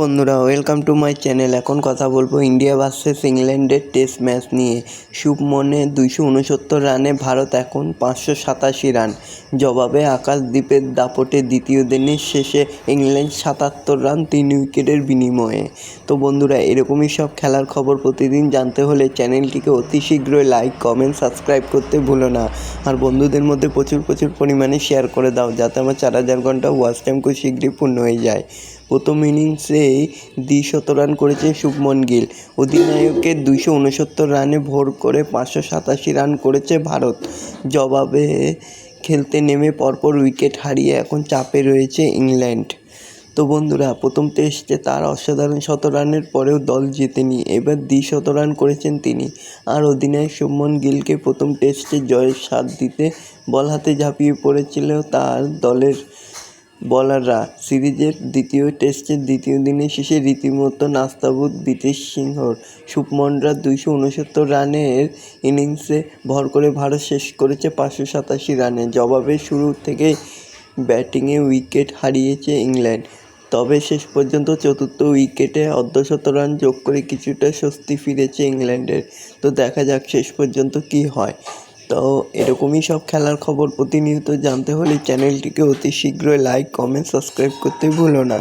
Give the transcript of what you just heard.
বন্ধুরা welcome to my channel এখন কথা বলব ইন্ডিয়া ভার্সেস ইংল্যান্ডের টেস্ট ম্যাচ নিয়ে। শুভমনে দুইশো উনসত্তর রানে ভারত এখন পাঁচশো সাতাশি রান। জবাবে আকাশদ্বীপের দাপটে দ্বিতীয় দিনের শেষে ইংল্যান্ড সাতাত্তর রান তিন উইকেটের বিনিময়ে। তো বন্ধুরা, এরকমই সব খেলার খবর প্রতিদিন জানতে হলে চ্যানেলটিকে অতি শীঘ্রই লাইক কমেন্ট সাবস্ক্রাইব করতে ভুলো না। আর বন্ধুদের মধ্যে প্রচুর প্রচুর পরিমাণে শেয়ার করে দাও, যাতে আমার চার হাজার ঘণ্টা ওয়াচ টাইম খুব শীঘ্রই পূর্ণ হয়ে যায়। প্রথম ইনিংসেই দ্বিশত রান করেছে শুভমন গিল। অধিনায়কের দুইশো উনসত্তর রানে ভোর করে পাঁচশো সাতাশি রান করেছে ভারত। জবাবে খেলতে নেমে পরপর উইকেট হারিয়ে এখন চাপে রয়েছে ইংল্যান্ড। তো বন্ধুরা, প্রথম টেস্টে তার অসাধারণ শত রানের পরেও দল জেতেনি। এবার দ্বিশত রান করেছেন তিনি। আর অধিনায়ক শুভমন গিলকে প্রথম টেস্টে জয়ের স্বাদ দিতে বল হাতে ঝাঁপিয়ে পড়েছিল তার দলের বলাররা সিরিজের দ্বিতীয় টেস্টের দ্বিতীয় দিনের শেষে রীতিমতো নাস্তাবুদ বিতেশ সিংহর শুভমনরা দুইশো উনসত্তর রানের ইনিংসে ভর করে ভারত শেষ করেছে পাঁচশো সাতাশি রানে। জবাবে শুরু থেকে ব্যাটিংয়ে উইকেট হারিয়েছে ইংল্যান্ড। তবে শেষ পর্যন্ত চতুর্থ উইকেটে অর্ধশত রান যোগ করে কিছুটা স্বস্তি ফিরেছে ইংল্যান্ডের। তো দেখা যাক শেষ পর্যন্ত কী হয়। তো এরকমই সব খেলার খবর প্রতিনিয়ত জানতে হলে চ্যানেলটিকে অতি শীঘ্রই লাইক কমেন্ট সাবস্ক্রাইব করতে ভুলো না।